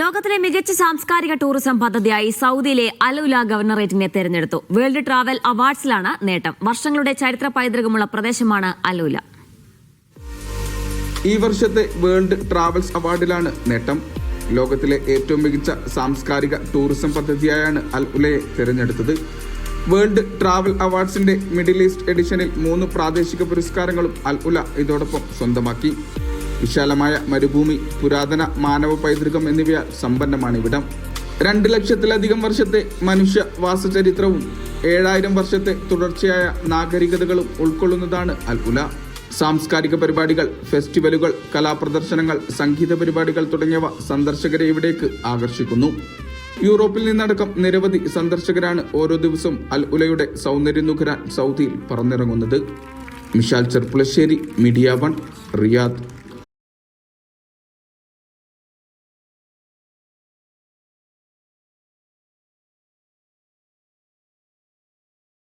ലോകത്തിലെ മികച്ച സാംസ്കാരിക ടൂറിസം പദ്ധതിയായി സൗദിയിലെ അലുല ഗവർണറേറ്റിനെ തെരഞ്ഞെടുത്തു. വേൾഡ് ട്രാവൽ അവാർഡ്സിലാണ് നേട്ടം. വർഷങ്ങളുടെ ചരിത്ര പൈതൃകമുള്ള പ്രദേശമാണ് അലുല. ഈ വർഷത്തെ വേൾഡ് ട്രാവൽസ് അവാർഡിലാണ് നേട്ടം. ലോകത്തിലെ ഏറ്റവും മികച്ച സാംസ്കാരിക ടൂറിസം പദ്ധതിയായാണ് അൽ ഉലയെ തിരഞ്ഞെടുത്തത്. വേൾഡ് ട്രാവൽ അവാർഡ്സിന്റെ മിഡിൽ ഈസ്റ്റ് എഡിഷനിൽ മൂന്ന് പ്രാദേശിക പുരസ്കാരങ്ങളും അൽ ഉല ഇതോടൊപ്പം സ്വന്തമാക്കി. വിശാലമായ മരുഭൂമി പുരാതന മാനവ പൈതൃകം എന്നിവയാൽ സമ്പന്നമാണ് ഇവിടം. രണ്ട് ലക്ഷത്തിലധികം വർഷത്തെ മനുഷ്യ വാസചരിത്രവും ഏഴായിരം വർഷത്തെ തുടർച്ചയായ നാഗരികതകളും ഉൾക്കൊള്ളുന്നതാണ് അൽ സാംസ്കാരിക പരിപാടികൾ ഫെസ്റ്റിവലുകൾ കലാപ്രദർശനങ്ങൾ സംഗീത പരിപാടികൾ തുടങ്ങിയവ സന്ദർശകരെ ഇവിടേക്ക് ആകർഷിക്കുന്നു. യൂറോപ്പിൽ നിന്നടക്കം നിരവധി സന്ദർശകരാണ് ഓരോ ദിവസവും അൽ ഉലയുടെ സൗന്ദര്യം നുകരാൻ സൗദിയിൽ പറന്നിറങ്ങുന്നത്. Mishal Cherpulassery media one Riyadh.